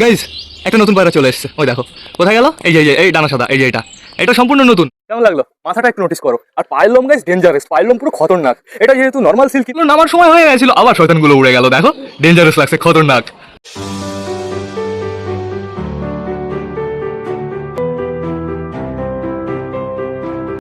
Guys একটা নতুন পায়রা চলে এসেছে। ওই দেখো। কোথায় গেল? এই যে এই ডানা সাদা এই যে এটা। এটা সম্পূর্ণ নতুন। কেমন লাগল? মাথাটা একটু নোটিস করো। আর পাইলম লোম গাইজ ডেঞ্জারাস পায়ের লোম পুরো খতরনাক। এটা যেহেতু নর্মাল সিল্ক নামার সময় হয়ে গেছিল। আবার শয়তানগুলো উড়ে গেল দেখো। ডেঞ্জারাস লাগছে খতরনাক।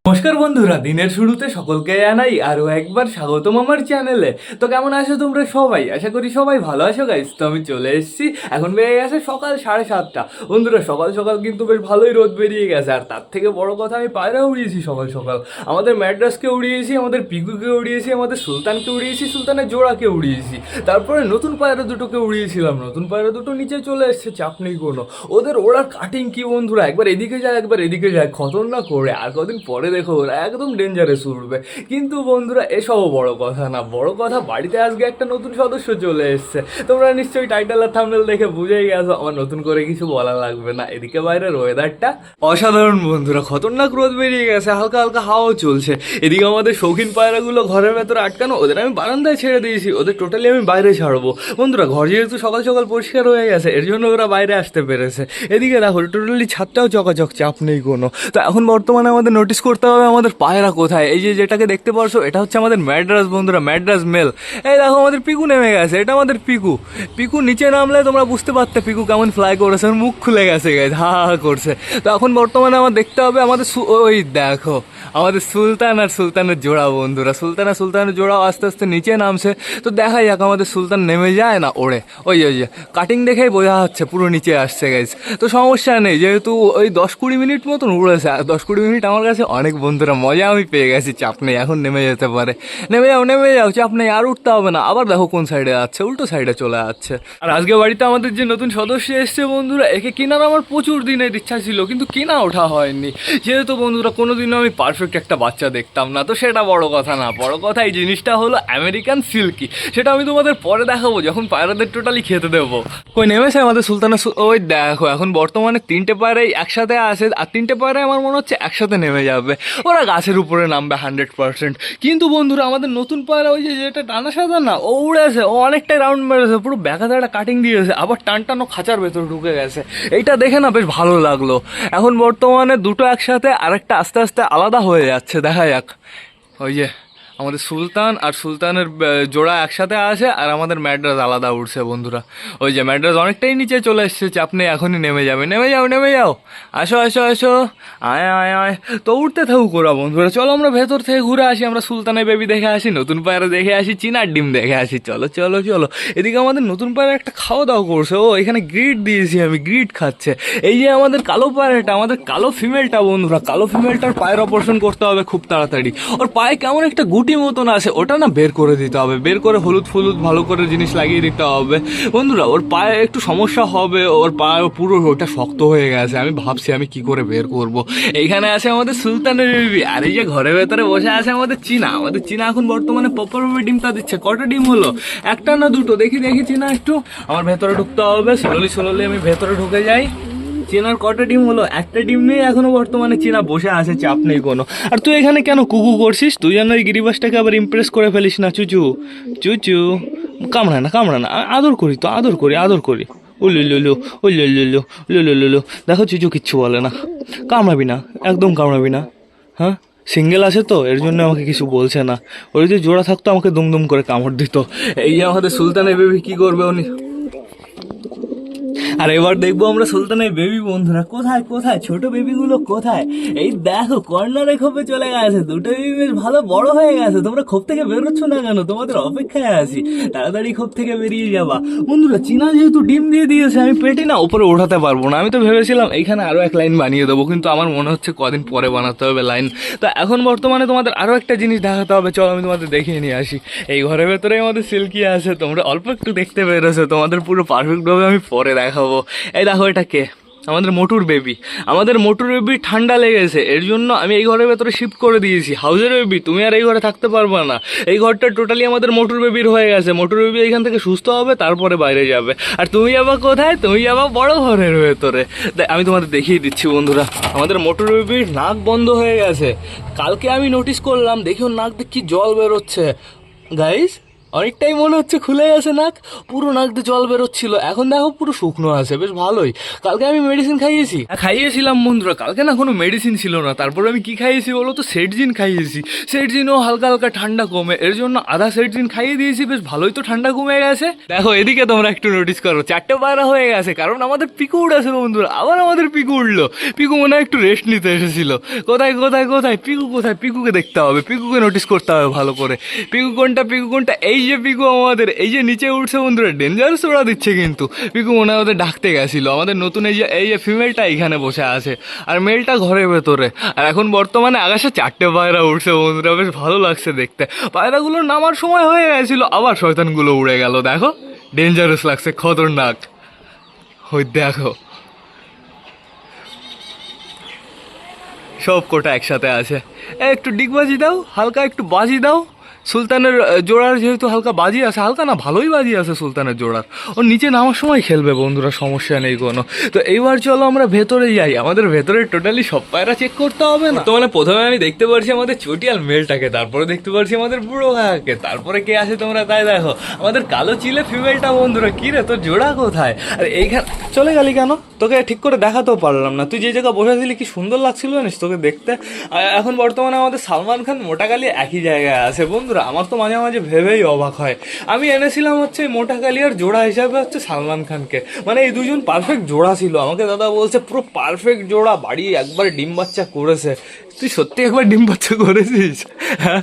নমস্কার বন্ধুরা, দিনের শুরুতে সকলকে জানাই আরও একবার স্বাগতম আমার চ্যানেলে তো কেমন আছো তোমরা সবাই? আশা করি সবাই ভালো আছো গাইস তো আমি চলে এসেছি, এখন বেরিয়ে গেছে সকাল সাড়ে সাতটা। বন্ধুরা, সকাল সকাল কিন্তু বেশ ভালোই রোদ বেরিয়ে গেছে, আর তার থেকে বড় কথা আমি পায়রা উড়িয়েছি সকাল সকাল। আমাদের ম্যাড্রাসকে উড়িয়েছি, আমাদের পিকুকে উড়িয়েছি, আমাদের সুলতানকে উড়িয়েছি, সুলতানের জোড়াকে উড়িয়েছি। তারপরে নতুন পায়রা দুটোকে উড়িয়েছিলাম। নতুন পায়রা দুটো নিচে চলে এসছে, চাপ নেই কোনো। ওদের ওড়ার কাটিং কি বন্ধুরা? একবার এদিকে যায়, একবার এদিকে যায়। খতরনাক করে আর কদিন পরে দেখো, একদম ডেঞ্জারাস উঠবে কিন্তু বন্ধুরা, এসবও বড় কথা না। বড় কথা, বাড়িতে আজকে একটা নতুন সদস্য চলে এসছে। তোমরা নিশ্চয়ই টাইটেল আর থামনেল দেখে বুঝেই গেছো। আমার নতুন করে কিছু বলা লাগবে না। এদিকে বাইরের ওয়েদারটা অসাধারণ বন্ধুরা। খতরনাক রোদ বেরিয়ে গেছে। হালকা হালকা হাওয়াও চলছে। এদিকে আমাদের শৌখিন পায়রাগুলো ঘরের ভেতরে আটকানো। ওদের আমি বারান্দায় ছেড়ে দিয়েছি। ওদের টোটালি আমি বাইরে ছাড়বো। বন্ধুরা, ঘর যেহেতু সকাল সকাল পরিষ্কার হয়ে গেছে, এর জন্য ওরা বাইরে আসতে পেরেছে। এদিকে দেখো টোটালি ছাদটাও চকাচক, চাপ নেই কোনো। তো এখন বর্তমানে আমাদের নোটিস করতে হবে আমাদের পায়রা কোথায়? এই যে যেটাকে দেখতে পারছ, এটা হচ্ছে আমাদের ম্যাড্রাস, বন্ধুরা, ম্যাড্রাস মেল। এই দেখো, আমাদের পিকু নেমে গেছে, এটা আমাদের পিকু। পিকু নিচে নামলে তোমরা বুঝতে পারতে পিকু কেমন ফ্লাই করেছে মুখ খুলে গেছে গাইজ হা হা করছে। তো এখন বর্তমানে আমার দেখতে হবে আমাদের ওই দেখো, আমাদের সুলতান আর সুলতানের জোড়া, বন্ধুরা। সুলতান আর সুলতানের জোড়াও আস্তে আস্তে নিচে নামছে। তো দেখা যাক আমাদের সুলতান নেমে যায় না ওড়ে। ওই ওই কাটিং দেখেই বোঝা হচ্ছে পুরো নিচে আসছে গাইজ তো সমস্যা নেই, যেহেতু ওই দশ কুড়ি মিনিট মতন উড়েছে দশ কুড়ি মিনিট আমার কাছে অনেক বন্ধুরা, মজা আমি পেয়ে গেছি। চাপ নেই এখন নেমে যেতে পারে। নেমে যাও নেমে যাও চাপ নেই আর উঠতে হবে না। আবার দেখো কোন সাইডে যাচ্ছে উল্টো সাইডে চলে যাচ্ছে। আর আজকে বাড়িতে আমাদের যে নতুন সদস্য এসছে বন্ধুরা, একে কেনার আমার প্রচুর দিনের ইচ্ছা ছিল, কিন্তু কেনা ওঠা হয়নি। যেহেতু বন্ধুরা, কোনোদিনও আমি পারফেক্ট একটা বাচ্চা দেখতাম না, তো সেটা বড় কথা না। বড় কথা এই জিনিসটা হলো আমেরিকান সিল্কি সেটা আমি তোমাদের পরে দেখাবো, যখন পায়রাদের টোটালি খেতে দেবো। কই নেমেছে আমাদের সুলতানা ওই দেখো, এখন বর্তমানে তিনটে পায়রাই একসাথে আছে আর তিনটে পায়রাই আমার মনে হচ্ছে একসাথে নেমে যাবে। ওরা গাছের উপরে নামবে হান্ড্রেড পার্সেন্ট কিন্তু বন্ধুরা, আমাদের নতুন পায়রা ওই যে যেটা টানা সাদা না, ও উড়েছে ও অনেকটাই রাউন্ড মেরেছে পুরো ব্যাকাতে একটা কাটিং দিয়েছে, আবার টানটানো খাঁচার ভেতরে ঢুকে গেছে। এইটা দেখে না বেশ ভালো লাগল। এখন বর্তমানে দুটো একসাথে আরেকটা আস্তে আস্তে আলাদা হয়ে যাচ্ছে, দেখা যাক। ওই যে আমাদের সুলতান আর সুলতানের জোড়া একসাথে আছে আর আমাদের ম্যাড্রাস আলাদা উঠছে বন্ধুরা। ওই যে ম্যাড্রাস অনেকটাই নিচে চলে এসেছে, আপনি এখনই নেমে যাবে নেমে যাও নেমে যাও। আসো আসো আসো। আয় আয় আয়। তো উঠতে থাকুক ওরা বন্ধুরা। চলো আমরা ভেতর থেকে ঘুরে আসি, আমরা সুলতানের বেবি দেখে আসি, নতুন পায়রা দেখে আসি, চিনার ডিম দেখে আসি। চলো চলো চলো। এদিকে আমাদের নতুন পায়রা একটা খাওয়া দাওয়া করছে। ও, এখানে গ্রিট দিয়েছি আমি গ্রিট খাচ্ছে। এই যে আমাদের কালো পায়রাটা, আমাদের কালো ফিমেলটা বন্ধুরা। কালো ফিমেলটার পায়ের অপারেশন করতে হবে খুব তাড়াতাড়ি। ওর পায়ে কেমন একটা গুটি মতন আছে ওটা না বের করে দিতে হবে। বের করে হলুদ ফলুদ ভালো করে জিনিস লাগিয়ে দিতে হবে। বন্ধুরা, ওর পায়ে একটু সমস্যা হবে, ওর পায়ে পুরো ওটা শক্ত হয়ে গেছে। আমি ভাবছি আমি কি করে বের করব। এইখানে আছে আমাদের সুলতানের বেবি। আর এই যে ঘরের ভেতরে বসে আছে আমাদের চীনা। আমাদের চীনা এখন বর্তমানে প্রপারভাবে ডিমটা দিচ্ছে। কটা ডিম হলো? একটা না দুটো? দেখি দেখি চীনা একটু। আমার ভেতরে ঢুকতে হবে। স্লোলি স্লোলি আমি ভেতরে ঢুকে যাই। চেনার কটা ডিম হলো? একটা ডিম নেই এখনও বর্তমানে চেনা বসে আছে, চাপ নেই কোনো। আর তুই এখানে কেন কুকু করছিস? তুই যেন ওই গিরিবাসটাকে আবার ইমপ্রেস করে ফেলিস না, চুচু। চুচু, কামড়ায় না কামড়া না। আদর করি তো, আদর করি আদর করি। উলু লুলু উলু লুলু লুলু লুলু দেখো চুচু কিচ্ছু বলে না। কামড়াবি না, একদম কামড়াবি না। হ্যাঁ? সিঙ্গেল আছে তো, এর জন্য আমাকে কিছু বলছে না। ওই যদি জোড়া থাকতো, আমাকে দুমদুম করে কামড় দিত। এই যে আমাদের সুলতানের বেবি কি করবে উনি? আর এবার দেখব আমরা সুলতানের বেবি বন্ধুরা। কোথায় কোথায়? ছোট বেবিগুলো কোথায়? এই দেখো কর্নারে খোপে চলে গেছে। দুটো বেবি বেশ ভালো বড় হয়ে গেছে। তোমরা খোপ থেকে বেরোচ্ছ না কেন? তোমাদের অপেক্ষায় আছি। তাড়াতাড়ি খোপ থেকে বেরিয়ে যাবা। বন্ধুরা, চীনা যেহেতু ডিম দিয়ে দিয়েছে, আমি পেটে না উপরে ওঠাতে পারব না। আমি তো ভেবেছিলাম এইখানে আরও এক লাইন বানিয়ে দেবো, কিন্তু আমার মনে হচ্ছে কদিন পরে বানাতে হবে লাইন তো এখন বর্তমানে তোমাদের আরও একটা জিনিস দেখাতে হবে। চলো, আমি তোমাদের দেখিয়ে নিয়ে আসি। এই ঘরের ভেতরে আমাদের সিল্কি আছে। তোমরা অল্প একটু দেখতে পেরেছ। তোমাদের পুরো পারফেক্টভাবে আমি পরে দেখাবো। এই দেখো এটা কে? আমাদের মোটুর বেবি আমাদের মোটুর বেবি ঠান্ডা লেগেছে। এর জন্য আমি এই ঘরের ভেতরে শিফট করে দিয়েছি। হাউসের বেবি তুমি আর এই ঘরে থাকতে পারবে না। এই ঘরটা টোটালি আমাদের মোটুর বেবির হয়ে গেছে। মোটুর বেবি এখান থেকে সুস্থ হবে, তারপরে বাইরে যাবে। আর তুমি যাবা কোথায়? তুমি যাবা বড় ঘরের ভেতরে। আমি তোমাদের দেখিয়ে দিচ্ছি, বন্ধুরা। আমাদের মোটর বেবির নাক বন্ধ হয়ে গেছে। কালকে আমি নোটিস করলাম দেখি ওর নাক কি জল বেরোচ্ছে। গাইস অনেকটাই মনে হচ্ছে খুলে গেছে নাক। পুরো নাক দিয়ে জল বেরোচ্ছিল। এখন দেখো পুরো শুকনো আছে বেশ ভালোই। কালকে আমি মেডিসিন খাইয়েছি। হ্যাঁ, খাইয়েছিলাম বন্ধুরা। কালকে না কোনো মেডিসিন ছিল না। তারপরে আমি কি খাইয়েছি বলো তো? সেটজিন খাইয়েছি। সেটজিনও হালকা হালকা ঠান্ডা কমে। এর জন্য আধা সেটজিন খাইয়ে দিয়েছি বেশ ভালোই তো ঠান্ডা কমে গেছে। দেখো এদিকে তোমরা একটু নোটিস করো। চারটে পায়রা হয়ে গেছে কারণ আমাদের পিকু উঠেছিল বন্ধুরা। আবার আমাদের পিকু উঠল পিকু মনে হয় একটু রেস্ট নিতে এসেছিল। কোথায় কোথায় কোথায়? পিকু কোথায়? পিকুকে দেখতে হবে। পিকুকে নোটিস করতে হবে ভালো করে। পিকু কোনটা পিকু কোনটা? এই যে পিকু আমাদের, এই যে নিচে উঠছে বন্ধুরা ডেঞ্জারাস ওরা দিচ্ছে কিন্তু। পিকু মনে হয় ওদের ডাকতে গেছিল। আমাদের নতুন এই যে এই যে ফিমেলটা এখানে বসে আছে। আর মেলটা ঘরের ভেতরে। আর এখন বর্তমানে আকাশে চারটে পায়রা উঠছে বন্ধুরা, বেশ ভালো লাগছে দেখতে। পায়রাগুলো নামার সময় হয়ে গেছিল, আবার শয়তানগুলো উড়ে গেল। দেখো ডেঞ্জারাস লাগছে, খতরনাক। ওই দেখো। সব কোটা একসাথে আছে। একটু ডিগবাজি দাও, হালকা একটু বাজি দাও। সুলতানের জোড়ার যেহেতু হালকা বাজি আছে, হালকা না, ভালোই বাজি আছে সুলতানের জোড়ার। ও নিচে নামার সময় খেলবে বন্ধুরা, সমস্যা নেই কোনো। তো এইবার চলো আমরা ভেতরে যাই। আমাদের ভেতরে টোটালি সব পায়রা চেক করতে হবে না। তো মানে প্রথমে আমি দেখতে পারছি আমাদের চটিয়াল মেলটাকে, তারপরে দেখতে পারছি আমাদের বুড়ো কাকাকে, তারপরে কে আছে তোমরা তাই দেখো। আমাদের কালো চিলে ফিমেলটা বন্ধুরা, কি রে, তোর জোড়া কোথায়? আর এইখানে চলে গেলি কেন? তোকে ঠিক করে দেখাতেও পারলাম না। তুই যে জায়গায় বসেছিলি কি সুন্দর লাগছিল জানিস তোকে দেখতে? এখন বর্তমানে আমাদের সালমান খান মোটা কালি একই জায়গায় আছে বন্ধুরা। আমার তো মাঝে মাঝে ভেবেই অবাক হয়। আমি এনেছিলাম হচ্ছে মোটা কালিয়ার জোড়া হিসাবে হচ্ছে সালমান খানকে। মানে এই দুজন পারফেক্ট জোড়া ছিল। আমাকে দাদা বলছে, পুরো পারফেক্ট জোড়া, বাড়ি একবার ডিম বাচ্চা করেছে। তুই সত্যি একবার ডিম বাচ্চা করেছিস? হ্যাঁ?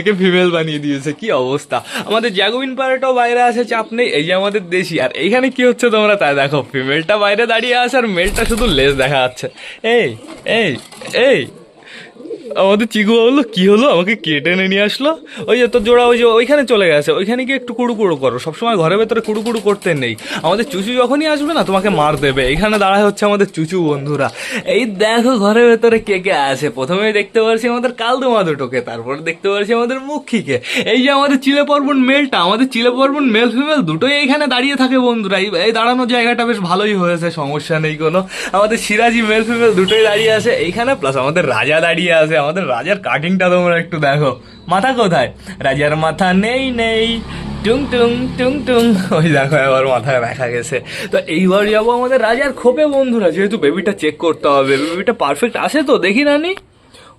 একে ফিমেল বানিয়ে দিয়েছে, কি অবস্থা? আমাদের জ্যাগুইন পাড়াটাও বাইরে আছে, চাপ নেই, এই যে আমাদের দেশি। আর এইখানে কি হচ্ছে তোমরা তাই দেখো ফিমেলটা বাইরে দাঁড়িয়ে আছে আর মেলটা শুধু লেজ দেখা যাচ্ছে। এই এই এই আমাদের চিকু বলল কি হলো? আমাকে কেটে নিয়ে আসলো? ওই যে তোর জোড়া ওই যে ওইখানে চলে গেছে। ওইখানে গিয়ে একটু কুড়ু কুড়ু করো। সবসময় ঘরের ভেতরে কুড়ু কুড়ু করতে নেই। আমাদের চুচু যখনই আসবে না, তোমাকে মার দেবে। এখানে দাঁড়ায় হচ্ছে আমাদের চুচু বন্ধুরা। এই দেখো ঘরের ভেতরে কে কে আছে। প্রথমেই দেখতে পারছি আমাদের কালদমা দুটোকে তারপরে দেখতে পারছি আমাদের মুখিকে এই যে আমাদের চিলে পর্বন মেলটা, আমাদের চিলে পর্বন মেল ফিমেল দুটোই এইখানে দাঁড়িয়ে থাকে বন্ধুরা। এই দাঁড়ানোর জায়গাটা বেশ ভালোই হয়েছে, সমস্যা নেই কোনো। আমাদের সিরাজি মেল ফিমেল দুটোই দাঁড়িয়ে আছে এইখানে, প্লাস আমাদের রাজা দাঁড়িয়ে আছে। আমাদের রাজার কাটিংটা তোমরা একটু দেখো। মাথা কোথায়? রাজার মাথা নেই নেই। টুং টুং টুং টুং। ওই দেখো, এবার মাথায় দেখা গেছে। তো এইবার যাব আমাদের রাজার খোপে, বন্ধুরা। যেহেতু বেবিটা চেক করতে হবে বেবিটা পারফেক্ট আসে তো? দেখি রানি।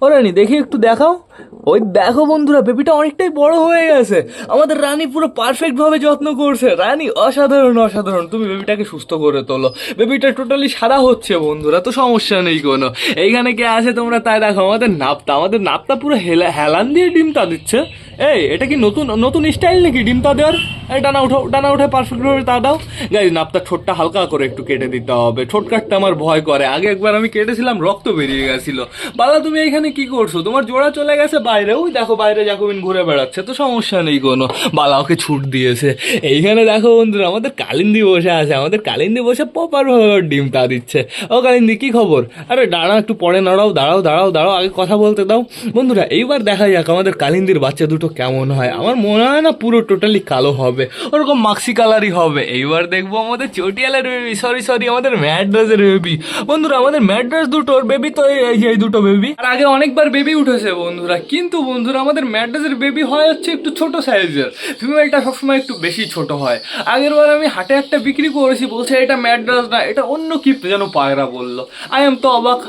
ও রানি, দেখি একটু দেখাও। ওই দেখো বন্ধুরা, বেবিটা অনেকটাই বড় হয়ে গেছে। আমাদের রানী পুরো পারফেক্ট ভাবে যত্ন করছে। রানী অসাধারণ অসাধারণ। তুমি বেবিটাকে সুস্থ করে তোলো। বেবিটা টোটালি সাদা হচ্ছে বন্ধুরা, তো সমস্যা নেই কোনো। এইখানে কে আছে তোমরা তাই দেখো। আমাদের নাপতা আমাদের নাপতা পুরো হেলা, হেলান দিয়ে ডিমটা দিচ্ছে। এই, এটা কি নতুন নতুন স্টাইল নাকি ডিমটা দেওয়ার? এই, ডানা উঠো ডানা উঠে পারফেক্ট ভাবে তা দাও। গাই নাপটা ঠোঁটটা হালকা করে একটু কেটে দিতে হবে। ঠোঁট কাটতে আমার ভয় করে। আগে একবার আমি কেটেছিলাম, রক্ত বেরিয়ে গেছিল। বালা, তুমি এখানে কি করছ? তোমার জোড়া চলে গেছে বাইরে। ওই দেখো বাইরে জাকুবিন ঘুরে বেড়াচ্ছে, তো সমস্যা নেই কোনো। বালা ওকে ছুট দিয়েছে। এইখানে দেখো বন্ধুরা, আমাদের কালিন্দি বসে আছে। আমাদের কালিন্দি বসে প্রপার ভাবে ডিম তা দিচ্ছে। ও কালিন্দি, কি খবর? আরে দাঁড়া একটু পরে নাড়াও, দাঁড়াও দাঁড়াও দাঁড়াও, আগে কথা বলতে দাও। বন্ধুরা, এইবার দেখা যাক আমাদের কালিন্দির বাচ্চা দুটো কেমন হয়। আমার মনে হয় না পুরো টোটালি কালো হবে। ওরকম মাক্সি কালারই হবে। এইবার দেখব আমাদের চটিয়ালের বেবি সরি সরি আমাদের ম্যাড্রাসের বেবি বন্ধুরা, আমাদের ম্যাড্রাস দুটোর বেবি তো এই এই দুটো বেবি আর আগে অনেকবার বেবি উঠেছে বন্ধুরা কিন্তু বন্ধুরা, আমাদের ম্যাড্রাসের বেবি হয় হচ্ছে একটু ছোট সাইজের ফিমেলটা সবসময় একটু বেশি ছোট হয়। আগেরবার আমি হাটে একটা বিক্রি করেছি, বলছে এটা ম্যাড্রাস না, এটা অন্য কি যেন পায়রা বলল। আই এম তো অবাক।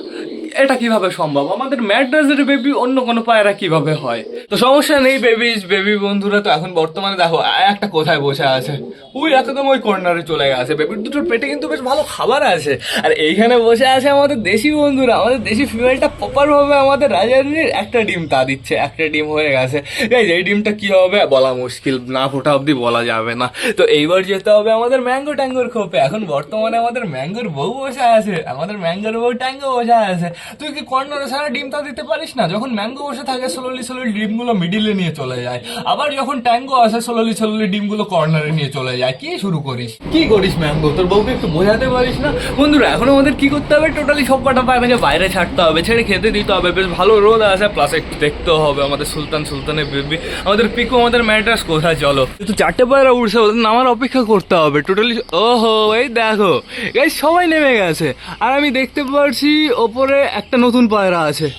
এটা কীভাবে সম্ভব? আমাদের ম্যাড্রাসের বেবি অন্য কোনো পায়রা কীভাবে হয়? তো সমস্যা নেই বেবি বেবি বন্ধুরা, তো এখন বর্তমানে দেখো, একটা কোথায় বসে আছে? ওই একদম ওই কর্নারে চলে গেছে। বেবির দুটোর পেটে কিন্তু বেশ ভালো খাবার আছে। আর এইখানে বসে আছে আমাদের দেশি বন্ধুরা। আমাদের দেশি ফিমেলটা প্রপার ভাবে আমাদের রাজারির একটা ডিম তা দিচ্ছে। একটা ডিম হয়ে গেছে। এই ডিমটা কি হবে? বলা মুশকিল। না ফোটা অবধি বলা যাবে না। তো এইবার যেতে হবে আমাদের ম্যাঙ্গো ট্যাঙ্গোর খোপে। এখন বর্তমানে আমাদের ম্যাঙ্গোর বউ বসে আছে। আমাদের ম্যাঙ্গোর বউ ট্যাঙ্গো বসে আছে। তুই কি কর্নারে সারা ডিমটা দিতে পারিস না? যখন ম্যাঙ্গো বসে থাকে, স্লোলি স্লোলি ডিমগুলো মিডিলে নিয়ে চলে যায়। আবার যখন ট্যাঙ্গো আসে, স্লোলি স্লোলি ডিমগুলো কর্নারে নিয়ে চলে যায়। কি শুরু করিস? কি করিস ম্যাঙ্গো? তোর বউকে একটু বোঝাতে পারিস না? বন্ধুরা, এখন আমাদের কি করতে হবে? টোটালি সব কটা পায়রাকে বাইরে ছাড়তে হবে, ছেড়ে খেতে দিতে হবে। বেশ ভালো রোদ আসে প্লাস একটু দেখতেও হবে আমাদের সুলতান, সুলতানের বেবি আমাদের পিকু, আমাদের ম্যাড্রাস কোথায়? চলো। তো চারটে পায়রা উঠছে ওদের নামার অপেক্ষা করতে হবে। টোটালি ওহো, এই দেখো। এই সবাই নেমে গেছে। আর আমি দেখতে পাচ্ছি ওপরে একটা নতুন পায়রা আছে।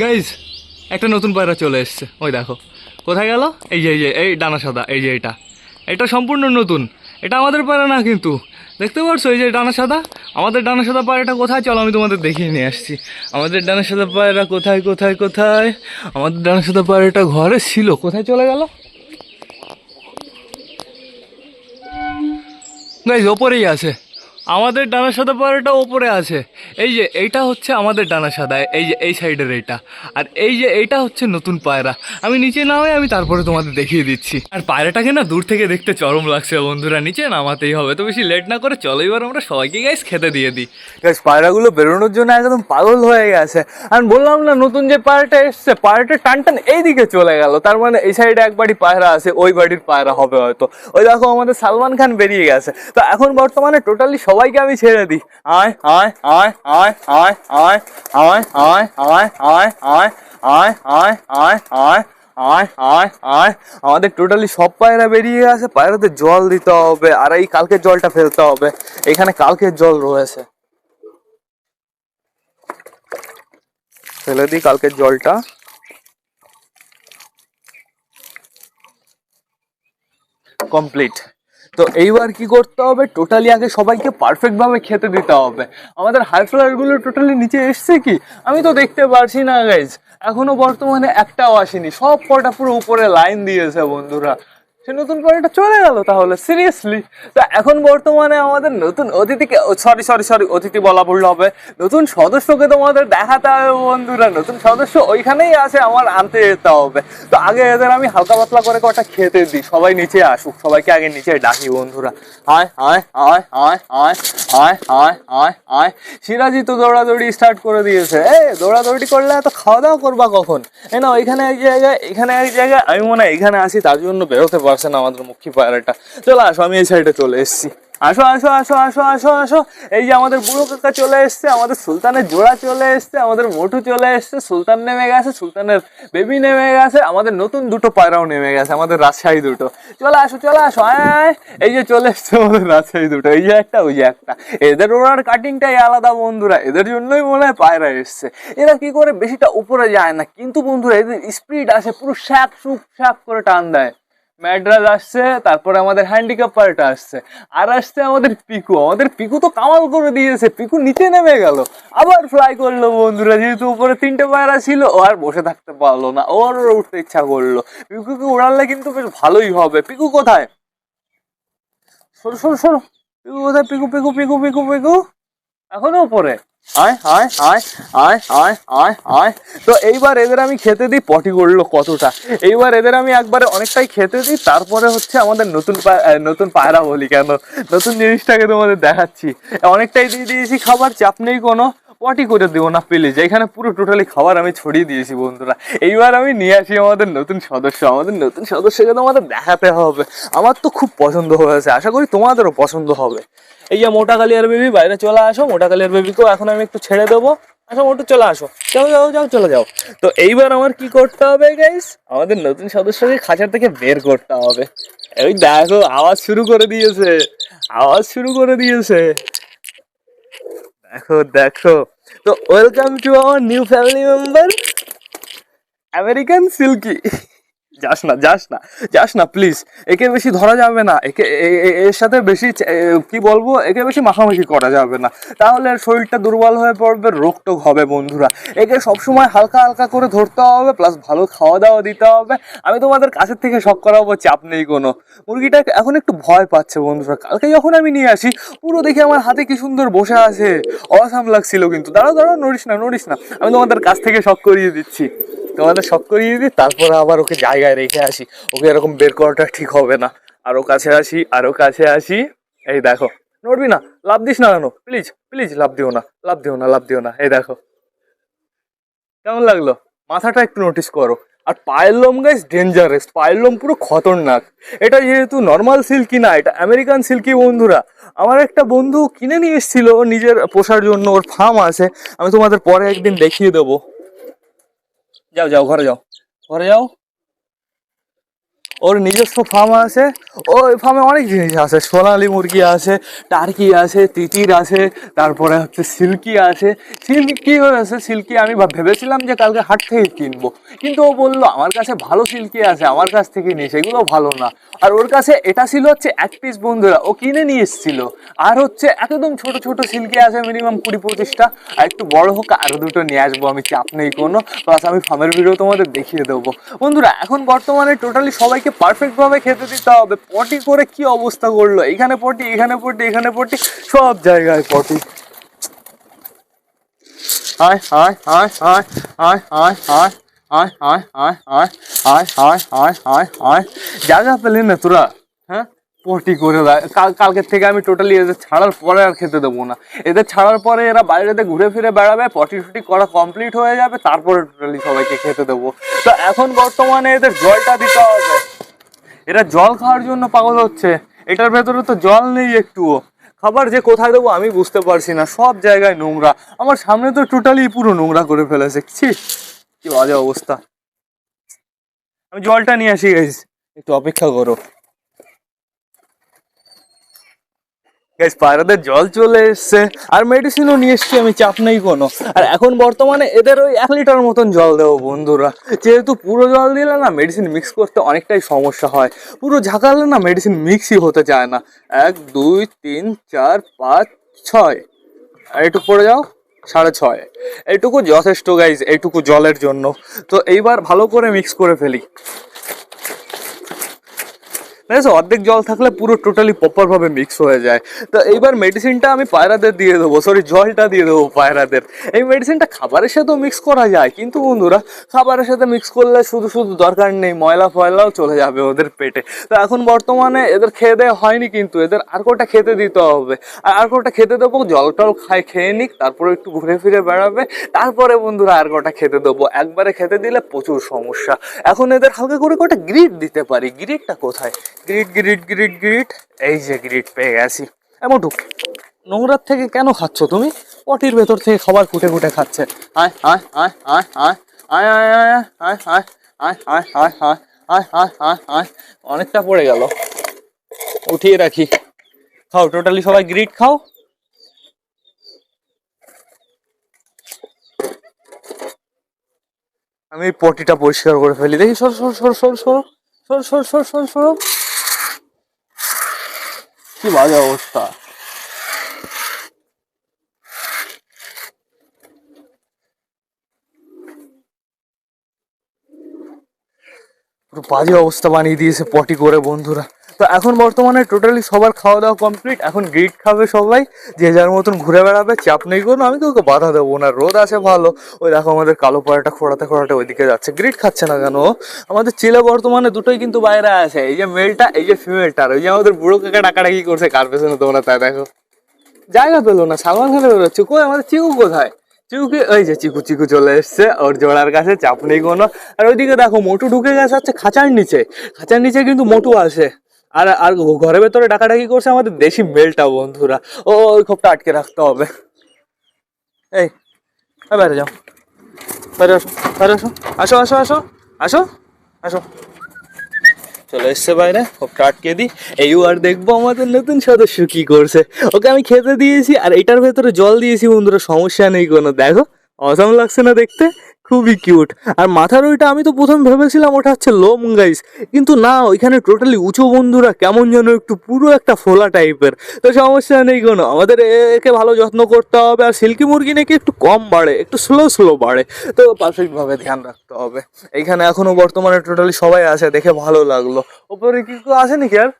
গাইজ একটা নতুন পায়রা চলে এসছে। ওই দেখো। কোথায় গেল? এই যে এই যে, এই ডানা সাদা, এই যে এটা। এটা সম্পূর্ণ নতুন। এটা আমাদের পায়রা না কিন্তু। দেখতে পারছ? এই যে ডানা সাদা। আমাদের ডানা সাদা পায়রাটা কোথায়? চলো আমি তোমাদের দেখিয়ে নিয়ে আসছি। আমাদের ডানা সাদা পায়রা কোথায় কোথায় কোথায়? আমাদের ডানা সাদা পায়রাটা ঘরে ছিল। কোথায় চলে গেল? গাইজ ওপরেই আছে। আমাদের ডানা সাদা পায়রাটা ওপরে আছে। এই যে, এইটা হচ্ছে আমাদের ডানা সাদা, এই যে, এই সাইডের এইটা। আর এই যে, এইটা হচ্ছে নতুন পায়রা। আমি নিচে নামে আমি তারপরে তোমাদের দেখিয়ে দিচ্ছি। আর পায়রাটাকে না দূর থেকে দেখতে চরম লাগছে বন্ধুরা, নিচে নামাতেই হবে। তো বেশি লেট না করে চলো এবার আমরা সবাইকে গাইস খেতে দিয়ে দিই। গাইস পায়রাগুলো বেরোনোর জন্য একদম পাগল হয়ে গেছে। আর বললাম না, নতুন যে পায়রাটা এসছে, পায়রাটা টান টান এইদিকে চলে গেল। তার মানে এই সাইডে এক বাড়ি পায়রা আছে, ওই বাড়ির পায়রা হবে হয়তো। ওই দেখো, আমাদের সালমান খান বেরিয়ে গেছে। তো এখন বর্তমানে টোটালি সবাইকে আমি ছেড়ে দিই আয় আয় আয় আয় আয় আয় আয় আয় আয় আয় আয় আয় আয় আয় আয় আয় আয় আয় আমাদের টোটালি সব পায়রা বেরিয়ে গেছে পায়রাতে জল দিতে হবে আর এই কালকের জলটা ফেলতে হবে এখানে কালকের জল রয়েছে ফেলে দিই কালকের জলটা কমপ্লিট তো এইবার কি করতে হবে? টোটালি আগে সবাইকে পারফেক্টভাবে খেতে দিতে হবে। আমাদের হাই ফ্লাওয়ারগুলো টোটালি নিচে এসছে কি? আমি তো দেখতে পারছি না গাইজ এখনও বর্তমানে একটাও আসেনি। সব কটা পুরো উপরে লাইন দিয়েছে, বন্ধুরা। সে নতুন পাড়িটা চলে গেল তাহলে সিরিয়াসলি তা এখন বর্তমানে আমাদের নতুন অতিথিকে সরি সরি সরি অতিথি বলা ভুল হবে। নতুন সদস্যকে তোমাদের দেখাতে হবে বন্ধুরা, নতুন সদস্য ওইখানেই আছে, আমার আনতে যেতে হবে। তো আগে এদের আমি হালকা পাতলা করে কটা খেতে দিই, সবাই নিচে আসুক, সবাইকে আগে নিচে ডাকি বন্ধুরা। আয় আয় আয় আয় আয় আয় আয় আয় আয় সিরাজি তো দৌড়াদৌড়ি স্টার্ট করে দিয়েছে। এ, দৌড়াদৌড়ি করলে এত খাওয়া দাওয়া করবা কখন? এ না, ওইখানে এক জায়গায়, এখানে এক জায়গায়, আমি মনে হয় এখানে আসি, তার জন্য বেরোতে পারছে না আমাদের মুখী পায়রাটা চলো আসো, আমি এই সাইডে চলে এসেছি। আসো আসো আসো আসো আসো আসো। এই যে আমাদের বুড়ো কাকা চলে এসছে, আমাদের সুলতানের জোড়া চলে এসছে, আমাদের মোটু চলে এসছে, সুলতান নেমে গেছে, সুলতানের বেবি নেমে গেছে, আমাদের নতুন দুটো পায়রাও নেমে গেছে, আমাদের রাজশাহী দুটো। চলে আসো চলে আসো, আয়। এই যে চলে এসছে আমাদের রাজশাহী দুটো, এই যে একটা, ওই যে একটা। এদের ওড়ার কাটিংটাই আলাদা বন্ধুরা, এদের জন্যই মনে হয় পায়রা এসছে। এরা কি করে বেশিটা উপরে যায় না, কিন্তু বন্ধুরা, এদের স্পিড আসে পুরো শ্যাক সুপ শ্যাক করে টান দেয়। ম্যাড্রাস আসছে, তারপরে আমাদের হ্যান্ডিক্যাপ পার্টটা আসছে। আর আসছে আমাদের পিকু। আমাদের পিকু তো কামাল করে দিয়েছে। পিকু নিচে নেমে গেল। আবার ফ্লাই করল বন্ধুরা, যেহেতু উপরে তিনটে পায়রা ছিল, ও আর বসে থাকতে পারল না। ওর উঠতে ইচ্ছা করল। পিকুকে উড়ালে কিন্তু বেশ ভালোই হবে। পিকু কোথায়? সরো সরো সরো। পিকু কোথায়? পিকু পিকু পিকু পিকু পিকু। এখনও উপরে? আয় আয় আয় আয় আয় আয় আয়। তো এইবার এদের আমি খেতে দিই পটি করল কতটা। এইবার এদের আমি একবারে অনেকটাই খেতে দিই, তারপরে হচ্ছে আমাদের নতুন নতুন পায়রা বলি কেন, নতুন জিনিসটাকে তোমাদের দেখাচ্ছি। অনেকটাই দিয়ে দিয়েছি খাবার, চাপ নেই কোনো। পটি করে দেবো না প্লিজ এখানে পুরো টোটালি খাবার আমি ছড়িয়ে দিয়েছি, বন্ধুরা। এইবার আমি নিয়ে আসি আমাদের নতুন সদস্য। আমাদের নতুন সদস্যকে তোমাদের দেখাতে হবে। আমার তো খুব পছন্দ হয়েছে। আশা করি তোমাদেরও পছন্দ হবে। এই যে মোটা কালিয়ার বেবি বাইরে চলে আসো। মোটা কালিয়ার বেবিকেও এখন আমি একটু ছেড়ে দেবো। আসো, মোটু, চলে আসো। যাও যাও যাও, চলে যাও। তো এইবার আমার কি করতে হবে গাইস আমাদের নতুন সদস্যকে খাঁচার থেকে বের করতে হবে। ওই দেখো, আওয়াজ শুরু করে দিয়েছে। আওয়াজ শুরু করে দিয়েছে। দেখো দেখো। তো welcome to our new family member American silky যাস না যাস না যাস না প্লিজ একে বেশি ধরা যাবে না। একে এর সাথে বেশি কি বলব? একে বেশি মাখামাখি করা যাবে না। তাহলে শরীরটা দুর্বল হয়ে পড়বে রোগ টোগ হবে বন্ধুরা। একে সবসময় হালকা হালকা করে ধরতে হবে প্লাস ভালো খাওয়া দাওয়া দিতে হবে। আমি তোমাদের কাছের থেকে শখ করাবো, চাপ নেই কোনো। মুরগিটা এখন একটু ভয় পাচ্ছে বন্ধুরা। কালকে যখন আমি নিয়ে আসি, পুরো দেখি আমার হাতে কি সুন্দর বসে আছে। অসাম লাগছিল কিন্তু। দাঁড়াও দাঁড়াও, নড়িস না নড়িস না। আমি তোমাদের কাছ থেকে শখ করিয়ে দিচ্ছি। তোমাদের শখ করিয়ে দিই তারপরে আবার ওকে জায়গায় রেখে আসি। ওকে এরকম বের করাটা ঠিক হবে না। আরও কাছে আসি, আরও কাছে আসি। এই দেখো, নড়বি না লাভ দিস না কেন? প্লিজ প্লিজ লাভ দিও না লাভ দিও না লাভ দিও না। এই দেখো, কেমন লাগল? মাথাটা একটু নোটিস করো। আর পায়ের লোম গাইস ডেঞ্জারাস পায়ের লোম পুরো খতরনাক। এটা যেহেতু নর্মাল সিল্কি না, এটা আমেরিকান সিল্কি বন্ধুরা। আমার একটা বন্ধু কিনে নিয়ে এসেছিল নিজের পোষার জন্য, ওর ফার্ম আছে। আমি তোমাদের পরে একদিন দেখিয়ে দেবো। যাও যাও ঘরে যাও ঘরে যাও ওর নিজস্ব ফার্ম আছে। ওই ফার্মে অনেক জিনিস আছে। সোনালি মুরগি আছে টার্কি আছে, তিতির আছে, তারপরে হচ্ছে সিল্কি আছে। সিল্কি কি হয়েছে? সিল্কি আমি ভেবেছিলাম যে কালকে হাট থেকে কিনবো। কিন্তু ও বলল, আমার কাছে ভালো সিল্কি আছে, আমার কাছ থেকে নিয়ে সেগুলো ভালো না। আর ওর কাছে এটা ছিল হচ্ছে এক পিস বন্ধুরা, ও কিনে নিয়ে এসেছিল। আর হচ্ছে একদম ছোট ছোট সিল্কি আছে মিনিমাম কুড়ি পঁচিশটা। আর একটু বড় হোক, আরও দুটো নিয়ে আসব, আমি চাপ নেই কোনো। প্লাস আমি ফার্মের ভিডিও তোমাদের দেখিয়ে দেবো। বন্ধুরা, এখন বর্তমানে টোটালি সবাইকে পারফেক্ট ভাবে খেতে দিতে হবে পটি করে কি অবস্থা করল এখানে পটি এখানে পটি এখানে পটি সব জায়গায় পটি হায় হায় হায় হায় হায় হায় হায় হায় হায় হায় হায় হায় হায় হায় হায় হায় জায়গা পেলি না তোরা হ্যাঁ পটি করে দেয় কাল কালকের থেকে আমি টোটালি এদের ছাড়ার পরে আর খেতে দেবো না এদের ছাড়ার পরে এরা বাইরেতে ঘুরে ফিরে বেড়াবে পটি টুটি করা কমপ্লিট হয়ে যাবে তারপরে টোটালি সবাইকে খেতে দেবো তো এখন বর্তমানে এদের জলটা দিতে হবে এরা জল খাওয়ার জন্য পাগল হচ্ছে। এটার ভেতরে তো জল নেই একটুও। খাবার যে কোথায় দেবো আমি বুঝতে পারছি না। সব জায়গায় নোংরা। আমার সামনে তো টোটালি পুরো নোংরা করে ফেলেছে। ছি, কি বাজে অবস্থা। আমি জলটা নিয়ে আসি গেছি একটু অপেক্ষা করো। গাইস পায়রাদের জল চলে এসছে। আর মেডিসিনও নিয়ে এসছি আমি, চাপ নেই কোনো। আর এখন বর্তমানে এদের ওই এক লিটার মতন জল দেবো বন্ধুরা। যেহেতু পুরো জল দিলে না মেডিসিন মিক্স করতে অনেকটাই সমস্যা হয়। পুরো ঝাঁকালে না মেডিসিন মিক্সই হতে চায় না। এক, দুই, তিন, চার, পাঁচ, ছয়। আর একটু পড়ে যাও, সাড়ে ছয়। এইটুকু যথেষ্ট গাইজ এইটুকু জলের জন্য। তো এইবার ভালো করে মিক্স করে ফেলি। দেখেছ অর্ধেক জল থাকলে পুরো টোটালি প্রপার ভাবে মিক্স হয়ে যায়। তো এইবার মেডিসিনটা আমি পায়রাদের দিয়ে দেবো সরি জলটা দিয়ে দেবো পায়রাদের। এই মেডিসিনটা খাবারের সাথেও মিক্স করা যায়, কিন্তু বন্ধুরা, খাবারের সাথে মিক্স করলে শুধু শুধু দরকার নেই, ময়লা ফয়লাও চলে যাবে ওদের পেটে। তো এখন বর্তমানে এদের খেয়ে দেওয়া হয়নি কিন্তু, এদের আর কোটা খেতে দিতে হবে। আর আর কোটা খেতে দেবো, জল টল খায়, খেয়ে নিক, তারপরে একটু ঘুরে ফিরে বেড়াবে, তারপরে বন্ধুরা আর কটা খেতে দেবো। একবারে খেতে দিলে প্রচুর সমস্যা। এখন এদের হালকা করে কটা গ্রিড দিতে পারি। গ্রিডটা কোথায়? গ্রিট গ্রিট গ্রিট গ্রিট এই যে গ্রিট পেয়ে গেছি এমন ঢুক নোংরার থেকে কেন খাচ্ছ তুমি পটির ভেতর থেকে খাবার ফুটে ফুটে খাচ্ছে আয় আয় আয় আয় আয় আয় আয় আয় আয় আয় আয় আয় আয় আয় আয় আয় অনেকটা পড়ে গেল উঠিয়ে রাখি খাও টোটালি সবাই গ্রিট খাও আমি পটিটা পরিষ্কার করে ফেলি দেখি সর সর সর সর সর সর সর সর সর সর কি বাজে অবস্থা পুরো বাজে অবস্থা বানিয়ে দিয়েছে পটি করে বন্ধুরা তো এখন বর্তমানে টোটালি সবার খাওয়া দাওয়া কমপ্লিট। এখন গ্রিট খাবে সবাই। যে যার মতন ঘুরে বেড়াবে, চাপ নেই কোনো। আমি কাউকে বাধা দেবো না। রোদ আছে ভালো। ওই দেখো আমাদের কালো পাড়াটা খোঁড়াতে খোঁড়াতে ওইদিকে যাচ্ছে। গ্রিট খাচ্ছে না কেন? আমাদের ছেলে বর্তমানে দুটোই কিন্তু বাইরে আছে। এই যে মেলটা, এই যে ফিমেলটা আর ওই যে আমাদের বুড়ো কাকা ডাকাডাকি করছে কার পেছনে তোমরা তাই দেখো। জায়গা পেল না সালমান খানে বেরোচ্ছে কই আমাদের চিকু কোথায়? চিকুকে, ওই যে চিকু চিকু চলে এসছে। ওর জোড়ার কাছে চাপ নেই কোনো। আর ওইদিকে দেখো, মোটু ঢুকে গেছে হচ্ছে খাঁচার নিচে। খাঁচার নিচে কিন্তু মোটু আছে। আর আর ঘরের ভেতরে ডাকাডাকি করছে আমাদের দেশি মেলটা বন্ধুরা। ও, ওই খোপটা আটকে রাখতে হবে। এই বাইরে যাও। বাইরে আসো বাইরে আসো। আসো আসো আসো আসো আসো। চলে এসছে বাইরে, খোপটা আটকে দিই। এই আর দেখব আমাদের নতুন সদস্য কি করছে। ওকে আমি খেতে দিয়েছি, আর এটার ভেতরে জল দিয়েছি, বন্ধুরা। সমস্যা নেই কোনো, দেখো। অসাম লাগছে না দেখতে? খুবই কিউট আর মাথার ওইটা আমি তো প্রথম ভেবেছিলাম, ওটা হচ্ছে লোম গাইস। কিন্তু না, ওইখানে টোটালি উঁচু বন্ধুরা কেমন যেন একটু পুরো একটা ফোলা টাইপের। তো সমস্যা নেই কোনো আমাদের একে ভালো যত্ন করতে হবে, আর সিল্কি মুরগি নাকি একটু কম বাড়ে, একটু স্লো স্লো বাড়ে। তো পারফেক্টভাবে ধ্যান রাখতে হবে। এইখানে এখনও বর্তমানে টোটালি সবাই আছে, দেখে ভালো লাগল। ওপরে কি আছে নাকি আর?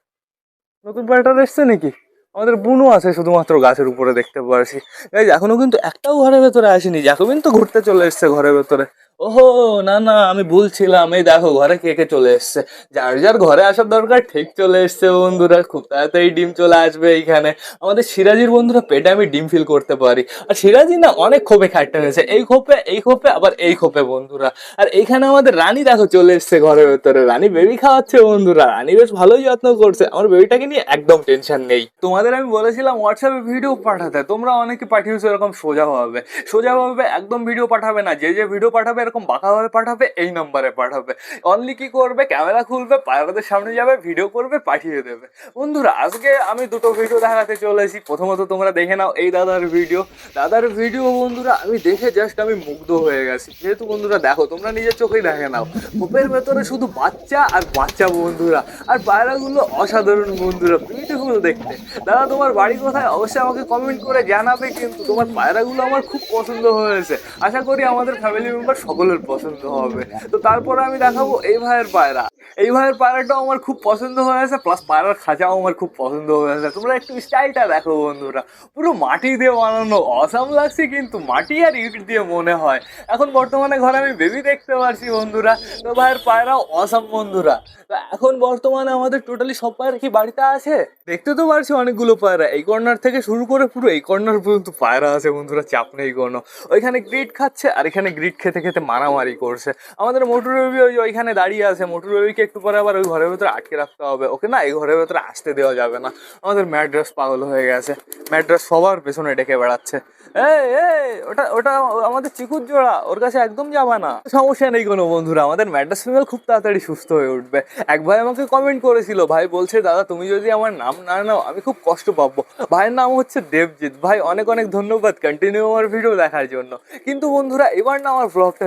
নতুন প্যাটার্ন এসছে নাকি? আমাদের বুনো আছে শুধুমাত্র গাছের উপরে দেখতে পারছি। এই এখনও কিন্তু একটাও ঘরের ভেতরে আসেনি। জ্যাকোবিন তো ঘুরতে চলে এসছে ঘরের ভেতরে। ওহো, না না, আমি ভুলছিলাম। এই দেখো, ঘরে কে কে চলে এসছে? যার যার ঘরে আসার দরকার, ঠিক চলে এসছে বন্ধুরা। খুব তাড়াতাড়ি ডিম চলে আসবে এইখানে। আমাদের সিরাজির বন্ধুরা পেটে আমি ডিম ফিল করতে পারি। আর সিরাজি না অনেক খোপে খাটতে হয়েছে। এই খোপে এই খোপে আবার এই খোপে বন্ধুরা। আর এইখানে আমাদের রানী দেখো চলে এসছে ঘরের ভেতরে। রানী বেবি খাওয়াচ্ছে বন্ধুরা। রানী বেশ ভালোই যত্ন করছে। আমার বেবিটাকে নিয়ে একদম টেনশন নেই। তোমাদের আমি বলেছিলাম হোয়াটসঅ্যাপে ভিডিও পাঠাতে। তোমরা অনেকে পাঠিয়েছো এরকম সোজা হবে সোজা ভাবে একদম ভিডিও পাঠাবে না। যে যে ভিডিও পাঠাবে এরকম বাঁকাভাবে পাঠাবে, এই নাম্বারে পাঠাবে। অনলি কি করবে? ক্যামেরা খুলবে, পায়রাদের সামনে যাবে ভিডিও করবে, পাঠিয়ে দেবে। বন্ধুরা, আজকে আমি দুটো ভিডিও দেখাতে চলেছি প্রথমত তোমরা দেখে নাও এই দাদার ভিডিও দাদার ভিডিও বন্ধুরা, আমি দেখে জাস্ট আমি মুগ্ধ হয়ে গেছি। যেহেতু বন্ধুরা, দেখো, তোমরা নিজের চোখেই দেখে নাও। কূপের ভেতরে শুধু বাচ্চা আর বাচ্চা বন্ধুরা। আর পায়রাগুলো অসাধারণ বন্ধুরা বিউটিফুল দেখতে। দাদা, তোমার বাড়ি কোথায়? অবশ্যই আমাকে কমেন্ট করে জানাবে, কিন্তু তোমার পায়রাগুলো আমার খুব পছন্দ হয়েছে। আশা করি আমাদের ফ্যামিলি মেম্বার সকলের পছন্দ হবে। তো তারপরে আমি দেখাবো এই ভাইয়ের পায়রা। এই ভাইয়ের পায়রাটাও আমার খুব পছন্দ হয়েছে প্লাস পায়রার খাঁচাও আমার খুব পছন্দ হয়েছে তোমরা একটু স্টাইলটা দেখো বন্ধুরা। পুরো মাটি দিয়ে বানানো অসাম লাগছে, কিন্তু মাটি আর ইট দিয়ে মনে হয়। এখন বর্তমানে ঘরে আমি বেবি দেখতে পারছি বন্ধুরা। তো ভাইয়ের পায়রাও অসাম বন্ধুরা। এখন বর্তমানে আমাদের টোটালি সব পায়রা কি বাড়িতে আছে? দেখতে তো পারছি অনেকগুলো পায়রা। এই কর্নার থেকে শুরু করে পুরো এই কর্নার পর্যন্ত পায়রা আছে বন্ধুরা, চাপ নেই কোনো। ওইখানে গ্রিট খাচ্ছে আর এখানে গ্রিট খেতে খেতে মারামারি করছে। আমাদের মোটর বেবি ওই ওইখানে দাঁড়িয়ে আছে। মোটর বেবিকে একটু পরে আবার ওই ঘরের ভেতরে আটকে রাখতে হবে। ওকে না, এই ঘরের ভেতরে আসতে দেওয়া যাবে না। আমাদের ম্যাড্রেস পাগল হয়ে গেছে। ম্যাড্রেস সবার পেছনে ডেকে বেড়াচ্ছে। ওটা ওটা আমাদের চিকুর জোড়া। ওর কাছে একদম যাবে না। সমস্যা নেই কোনো বন্ধুরা। আমাদের ম্যাড্রেস ফিমেল খুব তাড়াতাড়ি সুস্থ হয়ে উঠবে। এক ভাই আমাকে কমেন্ট করেছিল, ভাই, বলছে, দাদা, তুমি যদি আমার নাম না নাও, আমি খুব কষ্ট পাবো। ভাইয়ের নাম হচ্ছে দেবজিৎ। ভাই, অনেক অনেক ধন্যবাদ কন্টিনিউ আমার ভিডিও দেখার জন্য। কিন্তু বন্ধুরা, এবার না আমার ব্লগটা